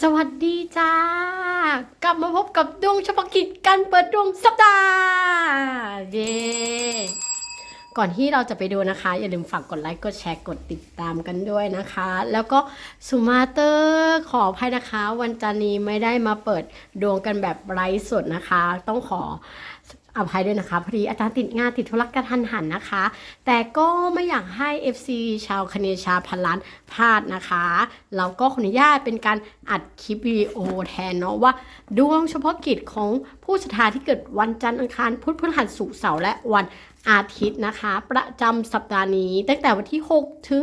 สวัสดีจ้า กลับมาพบกับดวงเฉพาะกิจการเปิดดวงสัปดาห์เย่ก่อนที่เราจะไปดูนะคะ อย่าลืมฝากกดไลค์กดแชร์กดติดตามกันด้วยนะคะ แล้วก็สุมาเตอร์ขออภัยนะคะ วันจันนี้ไม่ได้มาเปิดดวงกันแบบไร้สดนะคะ ต้องขอ อภัยด้วยนะคะพอดีอาจารย์ติดงานติดธุระกระทันหันนะคะ แต่ก็ไม่อยากให้ FC ชาวคเนชาพันล้านพลาดนะคะเราก็ขออนุญาตเป็นการอัดคลิปวิดีโอแทนเนาะว่า ดวงเฉพาะกิจของผู้ศรัทธาที่เกิดวันจันทร์อังคารพุธพฤหัสศุกร์เสาร์และวันอาทิตย์นะคะ ประจำสัปดาห์นี้ ตั้งแต่วันที่ 6 ถึง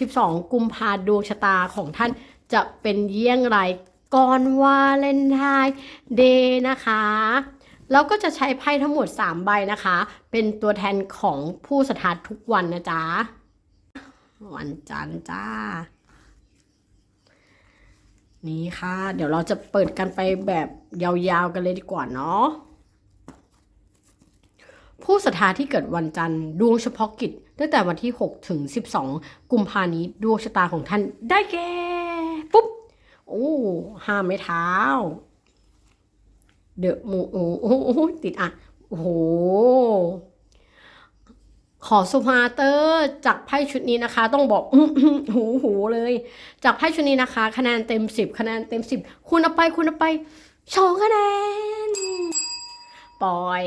12 กุมภาดวงชะตาของท่านจะเป็นเยี่ยงไรก่อนวาเลนไทน์เดย์นะคะ เราก็จะใช้ไพ่ทั้งหมด 3 ใบนะคะ เป็นตัวแทนของผู้ศรัทธาทุกวันนะจ๊ะ วันจันทร์จ้า นี่ค่ะ เดี๋ยวเราจะเปิดกันไปแบบยาวๆกันเลยดีกว่าเนาะ ผู้ศรัทธาที่เกิดวันจันทร์ดวงเฉพาะกิจ ตั้งแต่วันที่ 6 ถึง 12 กุมภานี้ดวงชะตาของท่านได้แก่ปุ๊บ โอ้ห้าไม้เท้า เดอะมูโอ้โหติดอะโอ้โหขอสุภาเตอร์จากไพ่ชุดนี้นะคะ ต้องบอกหูหูเลย จากไพ่ชุดนี้นะคะ คะแนนเต็มสิบคะแนนเต็มสิบคุณเอาไปคุณเอาไปสองคะแนน ปอย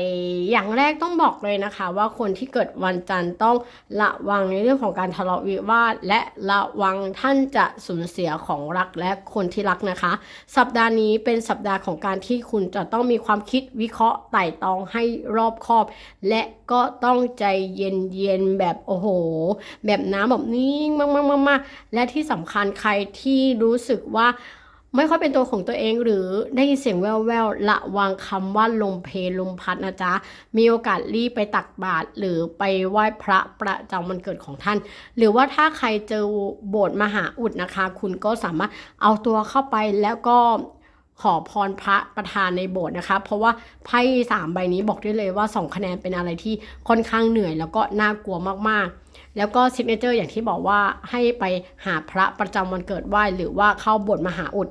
อย่างแรกต้องบอกเลยนะคะ ว่าคนที่เกิดวันจันทร์ต้องระวังในเรื่องของการทะเลาะวิวาทและระวังท่านจะสูญเสียของรักและคนที่รักนะคะ สัปดาห์นี้เป็นสัปดาห์ของการที่คุณจะต้องมีความคิดวิเคราะห์ไต่ตองให้รอบคอบ และก็ต้องใจเย็นๆแบบโอ้โห แบบน้ำแบบนิ่งมากๆๆและที่สำคัญใครที่รู้สึกว่า ไม่ค่อยเป็นตัวของตัวเองหรือได้ยินเสียงแว่วๆระวังคำว่าลมเพลลมพัดนะจ๊ะ มีโอกาสรีบไปตักบาตรหรือไปไหว้พระประจำวันเกิดของท่าน หรือว่าถ้าใครเจอโบสถ์มหาอุดนะคะ คุณก็สามารถเอาตัวเข้าไปแล้วก็ขอพรพระประธานในโบสถ์นะคะ เพราะว่าไพ่สามใบนี้บอกได้เลยว่าสองคะแนนเป็นอะไรที่ค่อนข้างเหนื่อย แล้วก็น่ากลัวมากๆ แล้วก็ซิกเนเจอร์อย่างที่บอกว่าให้ไปหาพระประจำวันเกิดไหว้หรือว่าเข้าบสถ์มหาอุด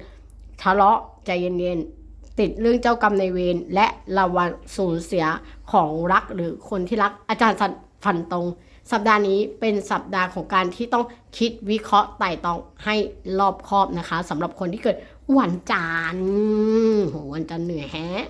ทะเลาะใจเย็นๆ ติดเรื่องเจ้ากรรมในเวรและระวังสูญเสียของรักหรือคนที่รักอาจารย์ฟันตรง สัปดาห์นี้เป็นสัปดาห์ของการที่ต้องคิดวิเคราะห์ไต่ตองให้รอบคอบนะคะสำหรับคนที่เกิดวันจันทร์โหวันจันทร์เหนื่อยแฮะ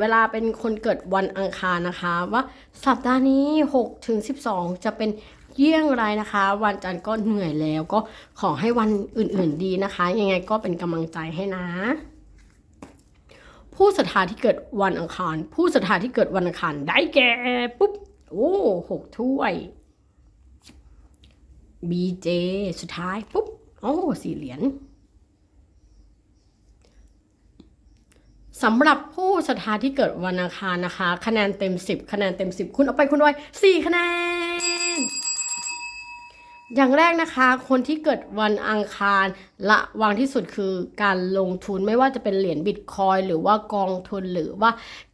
เวลาเป็นคนเกิดวันอังคารนะคะ ว่าสัปดาห์นี้6ถึง12 จะเป็น เยี่ยงไรนะคะ วันจันทร์ก็เหนื่อยแล้วก็ขอให้วันอื่นๆดีนะคะ ยังไงก็เป็นกำลังใจให้นะ ผู้ศรัทธาที่เกิดวันอังคาร ผู้ศรัทธาที่เกิดวันอังคารได้แก่ปุ๊บโอ้หกถ้วย BJ สุดท้ายปุ๊บโอ้สี่เหรียญสำหรับผู้ศรัทธาที่เกิดวันอังคารนะคะ คะแนนเต็ม 10 คะแนนเต็ม 10 คุณเอาไปคุณไว้4คะแนน อย่างแรกนะคะคนที่เกิดวันอังคารระวังที่สุดคือการลงทุนไม่ว่าจะเป็นเหรียญบิตคอยหรือว่ากองทุนหรือว่า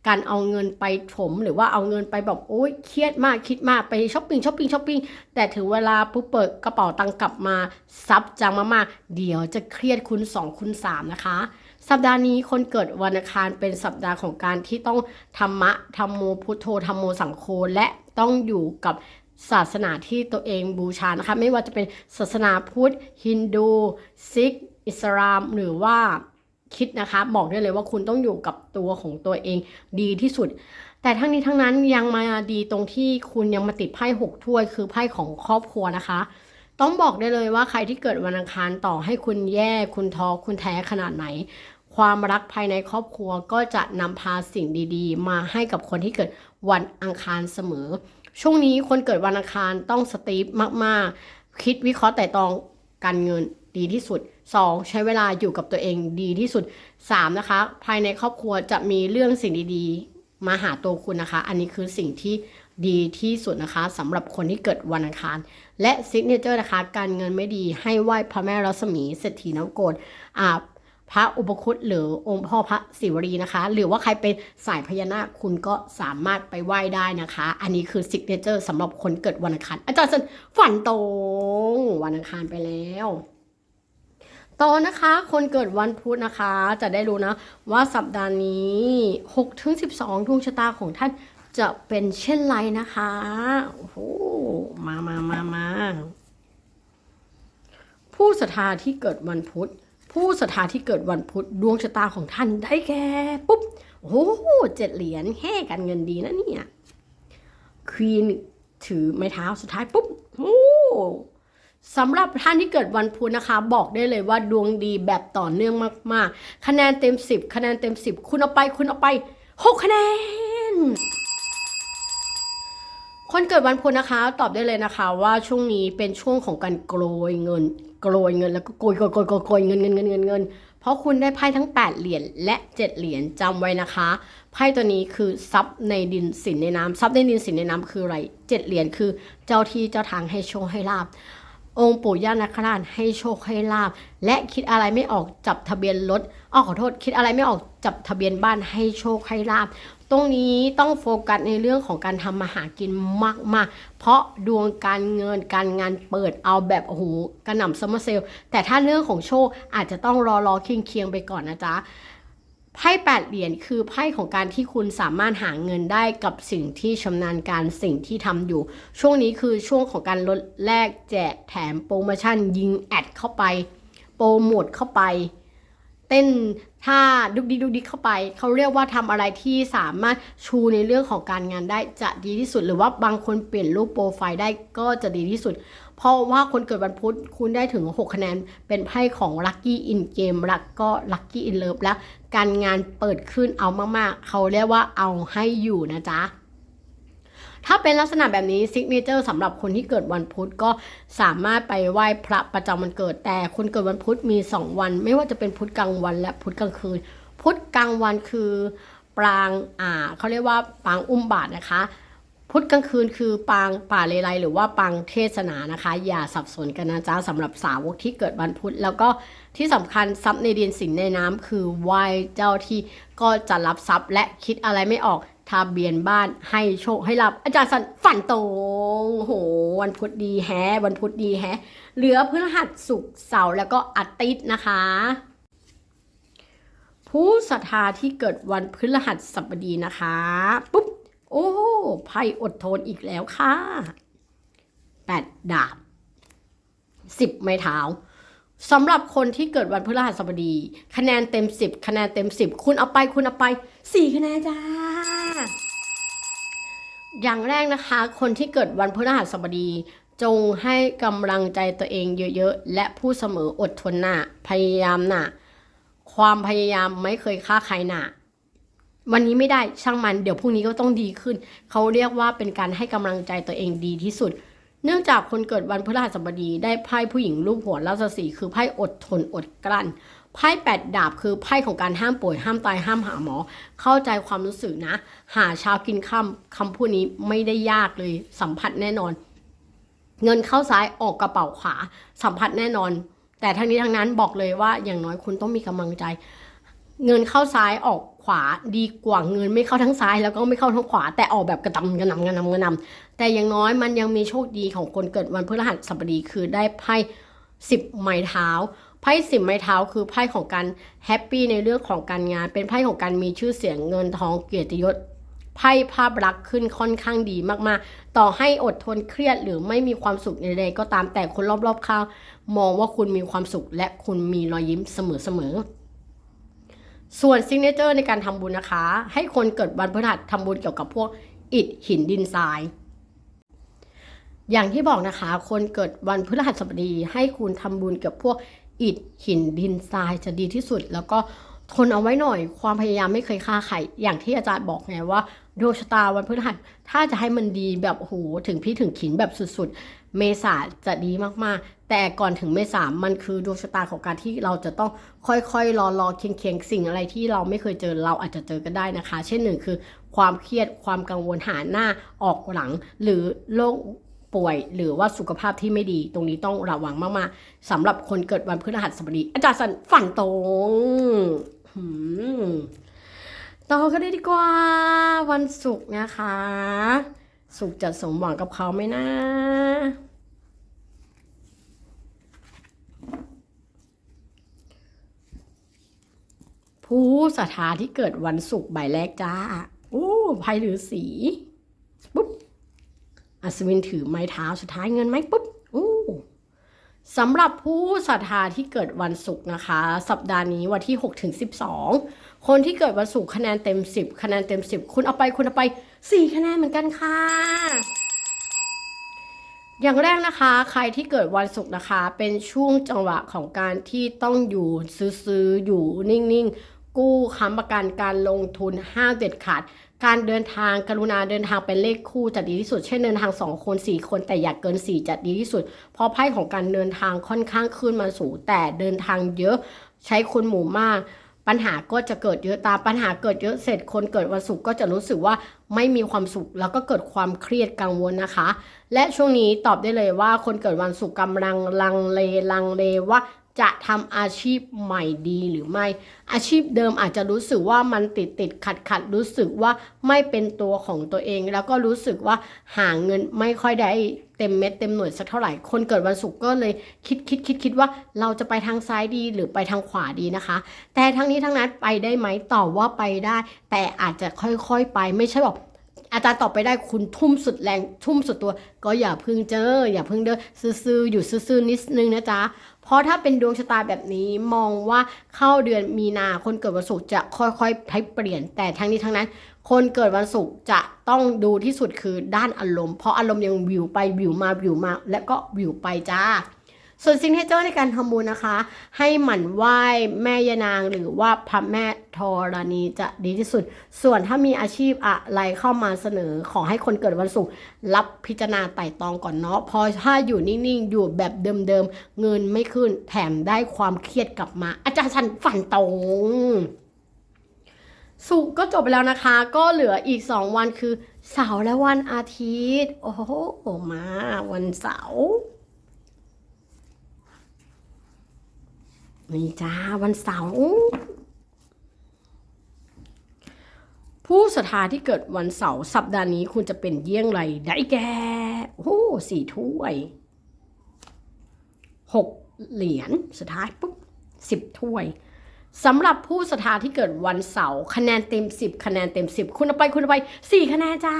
การเอาเงินไปถม หรือว่าเอาเงินไปแบบโอ๊ยเครียดมากคิดมากไปช้อปปิ้งช้อปปิ้งช้อปปิ้งแต่ถึงเวลาปุ๊บเปิดกระเป๋าตังค์กลับมาซับจังมากๆ เดี๋ยวจะเครียดคุณ2คุณ3นะคะสัปดาห์นี้คนเกิดวันอังคารเป็นสัปดาห์ของการที่ต้องธรรมะธรรมโมพุทโธธรรมโมสังโฆและต้องอยู่กับ ศาสนาที่ตัวเองบูชานะคะไม่ว่าจะเป็นศาสนาพุทธ ฮินดู ซิก อิสลาม หรือว่าคิดนะคะบอกได้เลยว่าคุณต้องอยู่กับตัวของตัวเองดีที่สุด แต่ทั้งนี้ทั้งนั้นยังมาดีตรงที่คุณยังมาติดไพ่หกถ้วย คือไพ่ของครอบครัวนะคะ ต้องบอกได้เลยว่าใครที่เกิดวันอังคารต่อให้คุณแย่คุณท้อคุณแท้ขนาดไหน ความรักภายในครอบครัวก็จะนำพาสิ่งดี ๆ มาให้กับคนที่เกิดวันอังคารเสมอ ช่วงนี้คนเกิดวันอังคารต้องสตีฟมากๆ คิดวิเคราะห์แต่ตองการเงินดีที่สุด 2. ใช้เวลาอยู่กับตัวเองดีที่สุด 3. นะคะ ภายในครอบครัวจะมีเรื่องสิ่งดีๆ มาหาตัวคุณนะคะ อันนี้คือสิ่งที่ดีที่สุดนะคะสำหรับคนที่เกิดวันอังคาร และซิกเนเจอร์นะคะ การเงินไม่ดีให้ไหว้พระแม่รัศมีเศรษฐีน้ำโกดอ่า พระอุปคุตหรือองค์พ่อพระศิวรีนะคะ หรือว่าใครเป็นสายพญานาคคุณก็สามารถไปไหว้ได้นะคะ อันนี้คือซิกเนเจอร์สำหรับคนเกิดวันอังคารอาจารย์สันฝันตรงวันอังคารไปแล้วต่อนะคะคนเกิดวันพุธนะคะ จะได้รู้นะว่าสัปดาห์นี้6ถึง12ดวงชะตาของท่านจะเป็นเช่นไรนะคะโอ้โหมามามามาผู้ศรัทธาที่เกิดวันพุธ ผู้ศรัทธาที่เกิดวันพุธดวงชะตาของท่านได้แก่ปุ๊บโอ้โหเจ็ดเหรียญแห่กันเงินดีนะเนี่ยควีนถือไม้เท้าสุดท้ายปุ๊บโอ้สำหรับท่านที่เกิดวันพุธนะคะ บอกได้เลยว่าดวงดีแบบต่อเนื่องมาก ๆ คะแนนเต็ม 10 คะแนนเต็ม 10 คุณเอาไปคุณเอาไป 6 คะแนน คนเกิดวันพุธนะคะ ตอบได้เลยนะคะ ว่าช่วงนี้เป็นช่วงของการโกยเงินโกยเงินแล้วก็โกยโกยโกยโกยโกยเงินเงินเงินเงินเงินเพราะคุณได้ไพ่ทั้ง 8 เหรียญและ 7 เหรียญจำไว้นะคะไพ่ตัวนี้คือทรัพย์ในดินสินในน้ำทรัพย์ในดินสินในน้ำคืออะไร 7 เหรียญคือเจ้าที่เจ้าทางให้โชคให้ลาบองค์ปู่ย่านาคราชให้โชคให้ลาบ และคิดอะไรไม่ออกจับทะเบียนรถอ้อขอโทษ คิดอะไรไม่ออกจับทะเบียนบ้านให้โชคให้ลาบ ตรงนี้ต้องโฟกัสในเรื่องของการทำมาหากินมากๆ เพราะดวงการเงินการงานเปิดเอาแบบโอ้โหกระหน่ำซัมเมอร์เซลลแต่ถ้าเรื่องของโชคอาจจะต้องรอรอเคียงเคียงไปก่อนนะจ๊ะไพ่แปดเหรียญคือไพ่ของการที่คุณสามารถหาเงินได้กับสิ่งที่ชำนาญการสิ่งที่ทำอยู่ ช่วงนี้คือช่วงของการลดแลกแจกแถมโปรโมชั่นยิงแอดเข้าไป โปรโมทเข้าไป ต้นท่าดุกดิกดุกดิกเข้าไป เขาเรียกว่าทำอะไรที่สามารถชูในเรื่องของการงานได้จะดีที่สุด หรือว่าบางคนเปลี่ยนรูปโปรไฟล์ได้ก็จะดีที่สุด เพราะว่าคนเกิดวันพุธคุณได้ถึง 6 คะแนน เป็นไพ่ของ Lucky in Game แล้วก็ Lucky in Love แล้ว การงานเปิดขึ้นเอามากๆ เขาเรียกว่าเอาให้อยู่นะจ๊ะ ถ้าเป็นลักษณะแบบนี้ซิกเนเจอร์สำหรับคนที่เกิดวันพุธก็สามารถไปไหว้พระประจำวันเกิด แต่คนเกิดวันพุธมี 2 วัน ไม่ว่าจะเป็นพุธกลางวันและพุธกลางคืน พุธกลางวันคือปรางอ่าเขาเรียกว่าปางอุ้มบาทนะคะพุธกลางคืนคือปางป่าเลไลหรือว่าปางเทศนานะคะ อย่าสับสนกันนะจ๊ะสำหรับสาวกที่เกิดวันพุธ แล้วก็ที่สำคัญทรัพย์ในดินสินในน้ำคือไหว้เจ้าที่ก็จะรับทรัพย์และคิดอะไรไม่ออก ทะเบียนบ้านให้โชคให้รับ อาจารย์สันฝันตรงโห วันพุธดีแฮวันพุธดีแฮเหลือพฤหัสศุกเสาร์แล้วก็อาทิตย์นะคะ ผู้ศรัทธาที่เกิดวันพฤหัสบดีนะคะปุ๊บโอ้ไพ่อดทนอีกแล้วค่ะแปดดาบสิบไม้เท้าสำหรับคนที่เกิดวันพฤหัสบดี คะแนนเต็มสิบคะแนนเต็มสิบคุณเอาไปคุณเอาไปสี่คะแนนจ้า อย่างแรกนะคะ คนที่เกิดวันพฤหัสบดี จงให้กำลังใจตัวเองเยอะๆ และพูดเสมออดทนหน่ะพยายามหน่ะความพยายามไม่เคยฆ่าใครหน่ะวันนี้ไม่ได้ช่างมันเดี๋ยวพรุ่งนี้ก็ต้องดีขึ้น เขาเรียกว่าเป็นการให้กำลังใจตัวเองดีที่สุด เนื่องจากคนเกิดวันพฤหัสบดีได้ไพ่ผู้หญิงรูปหัวราชสีห์คือไพ่อดทนอดกลั้น ไพ่แปดดาบคือไพ่ของการห้ามป่วยห้ามตายห้ามหาหมอ เข้าใจความรู้สึกนะ หาเช้ากินค่ำคำพูดนี้ไม่ได้ยากเลย สัมผัสแน่นอน เงินเข้าซ้ายออกกระเป๋าขวาสัมผัสแน่นอน แต่ทั้งนี้ทั้งนั้นบอกเลยว่าอย่างน้อยคุณต้องมีกำลังใจ เงินเข้าซ้ายออกขวาดีกว่าเงินไม่เข้าทั้งซ้ายแล้วก็ไม่เข้าทั้งขวา แต่ออกแบบกระตำกระนำกระนำกระนำแต่อย่างน้อยมันยังมีโชคดีของคนเกิดวันพฤหัสบดีคือได้ไพ่สิบไม้เท้า ไพ่สิบไม้เท้าคือไพ่ของการแฮปปี้ในเรื่องของการงาน เป็นไพ่ของการมีชื่อเสียงเงินทองเกียรติยศไพ่ภาพลักษณ์ขึ้นค่อนข้างดีมากๆ ต่อให้อดทนเครียดหรือไม่มีความสุขใดๆก็ตามแต่คนรอบๆข้างมองว่าคุณมีความสุขและคุณมีรอยยิ้มเสมอๆส่วนซิงเนเจอร์ในการทำบุญนะคะ ให้คนเกิดวันพฤหัสทำบุญเกี่ยวกับพวกอิฐหินดินทราย อย่างที่บอกนะคะ คนเกิดวันพฤหัสบดีให้คุณทำบุญเกี่ยวกับพวก อิฐหินดินทรายจะดีที่สุด แล้วก็ทนเอาไว้หน่อยความพยายามไม่เคยฆ่าใครอย่างที่อาจารย์บอกไงว่าดวงชะตาวันพฤหัสถ้าจะให้มันดีแบบโหถึงพี่ถึงขินแบบสุดๆ เมษาจะดีมากๆ แต่ก่อนถึงเมษามันคือดวงชะตาของการที่เราจะต้องค่อยๆ รอรอเคียงเคียงๆสิ่งอะไรที่เราไม่เคยเจอเราอาจจะเจอกันได้นะคะ เช่นหนึ่งคือความเครียดความกังวลหาหน้าออกหลังหรือโรค ป่วย หรือว่าสุขภาพที่ไม่ดี ตรงนี้ต้องระวังมากๆสำหรับคนเกิดวันพฤหัสบดี อาจารย์สันฝันตรงต่อกันเลยดีกว่าวันศุกร์นะคะ ศุกร์จะสมหวังกับเขาไหมนะผู้ศรัทธาที่เกิดวันศุกร์ใบแรกจ้า โอ้ไพ่ฤาษีปุ๊บ อัศวินถือไม้เท้าสุดท้ายเงินไหมปุ๊บโอ้สำหรับผู้ศรัทธาที่เกิดวันศุกร์นะคะ สัปดาห์นี้วันที่6ถึง12 คนที่เกิดวันศุกร์คะแนนเต็ม 10 คะแนนเต็ม 10 คุณเอาไปคุณเอาไป 4 คะแนนเหมือนกันค่ะ อย่างแรกนะคะ ใครที่เกิดวันศุกร์นะคะ เป็นช่วงจังหวะของการที่ต้องอยู่ซื้อๆอยู่นิ่งๆ กู้ค้ำประกันการลงทุนห้ามเด็ดขาด การเดินทางกรุณาเดินทางเป็นเลขคู่จะดีที่สุด เช่นเดินทาง 2 คน 4 คนแต่อย่ากเกิน 4 จะดีที่สุด เพราะไพ่ของการเดินทางค่อนข้างขึ้นมาสูงแต่เดินทางเยอะใช้คนหมู่มากปัญหาก็จะเกิดเยอะตามปัญหาเกิดเยอะเสร็จคนเกิดวันศุกร์ก็จะรู้สึกว่าไม่มีความสุข แล้วก็เกิดความเครียดกังวลนะคะ และช่วงนี้ตอบได้เลยว่าคนเกิดวันศุกร์กำลังลังเลลังเลว่า จะทำอาชีพใหม่ดีหรือไม่ อาชีพเดิมอาจจะรู้สึกว่ามันติดติดขัดขัดรู้สึกว่าไม่เป็นตัวของตัวเอง แล้วก็รู้สึกว่าหาเงินไม่ค่อยได้เต็มเม็ดเต็มหน่วยสักเท่าไหร่ คนเกิดวันศุกร์ก็เลยคิดคิดคิดคิดว่าเราจะไปทางซ้ายดีหรือไปทางขวาดีนะคะ แต่ทั้งนี้ทั้งนั้นไปได้ไหมตอบว่าไปได้ แต่อาจจะค่อยๆไปไม่ใช่บอก อาจารย์ตอบไปได้คุณทุ่มสุดแรงทุ่มสุดตัว ก็อย่าพึ่งเจอ อย่าพึ่งเด้อซื่อๆอยู่ซื่อๆนิดนึงนะจ๊ะเพราะถ้าเป็นดวงชะตาแบบนี้มองว่าเข้าเดือนมีนาคนเกิดวันศุกร์จะค่อยๆพลิกเปลี่ยนแต่ทั้งนี้ทั้งนั้น คนเกิดวันศุกร์จะต้องดูที่สุดคือด้านอารมณ์เพราะอารมณ์ยังวิวไปวิวมาวิวมา และก็วิวไปจ้า ส่วนซิงเกิลในการทำบุญนะคะ ให้หมั่นไหว้แม่ยานางหรือว่าพระแม่ธรณีจะดีที่สุด ส่วนถ้ามีอาชีพอะไรเข้ามาเสนอขอให้คนเกิดวันศุกร์รับพิจารณาไต่ตองก่อนเนาะพอถ้าอยู่นิ่งๆ อยู่แบบเดิมๆ เงินไม่ขึ้นแถมได้ความเครียดกลับมา อาจารย์ชันฝันตรงสุกร์ก็จบไปแล้วนะคะ ก็เหลืออีก 2 วันคือเสาร์และวันอาทิตย์ โอ้โหมาวันเสาร์ นี่จ้าวันเสาร์ผู้ศรัทธาที่เกิดวันเสาร์สัปดาห์นี้คุณจะเป็นเยี่ยงไรได้แก่โอ้โหสี่ถ้วยหกเหรียญสุดท้ายปุ๊บสิบถ้วยสำหรับผู้ศรัทธาที่เกิดวันเสาร์คะแนนเต็มสิบคะแนนเต็มสิบคุณเอาไปคุณเอาไปสี่คะแนนจ้า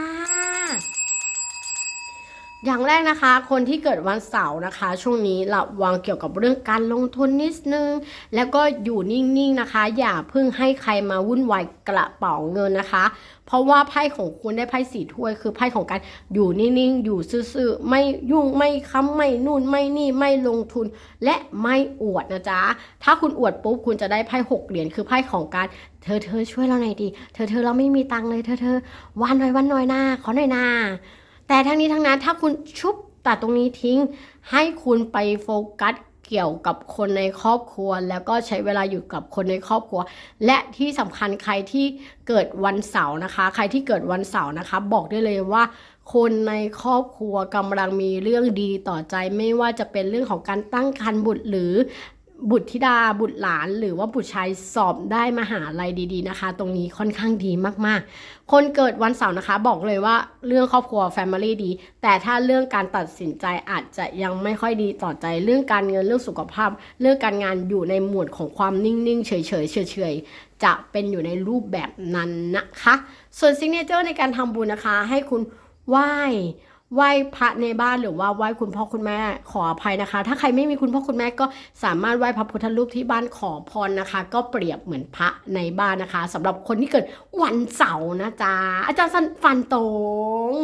อย่างแรกนะคะ คนที่เกิดวันเสาร์นะคะ ช่วงนี้ระวังเกี่ยวกับเรื่องการลงทุนนิดนึง แล้วก็อยู่นิ่งๆนะคะ อย่าเพิ่งให้ใครมาวุ่นวายกระเป๋าเงินนะคะ เพราะว่าไพ่ของคุณได้ไพ่สีถ้วย คือไพ่ของการอยู่นิ่งๆ อยู่ซื่อๆ ไม่ยุ่งไม่ค้ำไม่นู่นไม่นี่ไม่ลงทุน และไม่อวดนะจ๊ะ ถ้าคุณอวดปุ๊บคุณจะได้ไพ่หกเหรียญคือไพ่ของการเธอเธอช่วยเราหน่อยดีเธอเธอเราไม่มีตังค์เลยเธอเธอวันหน่อยวันหน่อยหน้าขอหน่อยหน้า แต่ทั้งนี้ทั้งนั้นถ้าคุณชุบตัดตรงนี้ทิ้ง ให้คุณไปโฟกัสเกี่ยวกับคนในครอบครัว แล้วก็ใช้เวลาอยู่กับคนในครอบครัว และที่สำคัญใครที่เกิดวันเสาร์นะคะ ใครที่เกิดวันเสาร์นะคะ บอกได้เลยว่า คนในครอบครัวกำลังมีเรื่องดีต่อใจไม่ว่าจะเป็นเรื่องของการตั้งครรภ์บุตรหรือ บุตรธิดาบุตรหลาน หรือว่าบุตรชายสอบได้มหาลัยดีๆนะคะ ตรงนี้ค่อนข้างดีมากๆ คนเกิดวันเสาร์นะคะ บอกเลยว่าเรื่องครอบครัว Family ดี แต่ถ้าเรื่องการตัดสินใจอาจจะยังไม่ค่อยดีต่อใจเรื่องการเงินเรื่องสุขภาพ เรื่องการงานอยู่ในหมวดของความนิ่งๆ เฉยๆเฉยๆจะเป็นอยู่ในรูปแบบนั้นนะคะ ส่วนซิงเนเจอร์ในการทำบุญนะคะ ให้คุณไหว้ ไหว้พระในบ้านหรือว่าไหว้คุณพ่อคุณแม่ขออภัยนะคะ ถ้าใครไม่มีคุณพ่อคุณแม่ก็สามารถไหว้พระพุทธรูปที่บ้านขอพรนะคะ ก็เปรียบเหมือนพระในบ้านนะคะสำหรับคนที่เกิดวันเสาร์นะจ๊ะอาจารย์สันฟันตรง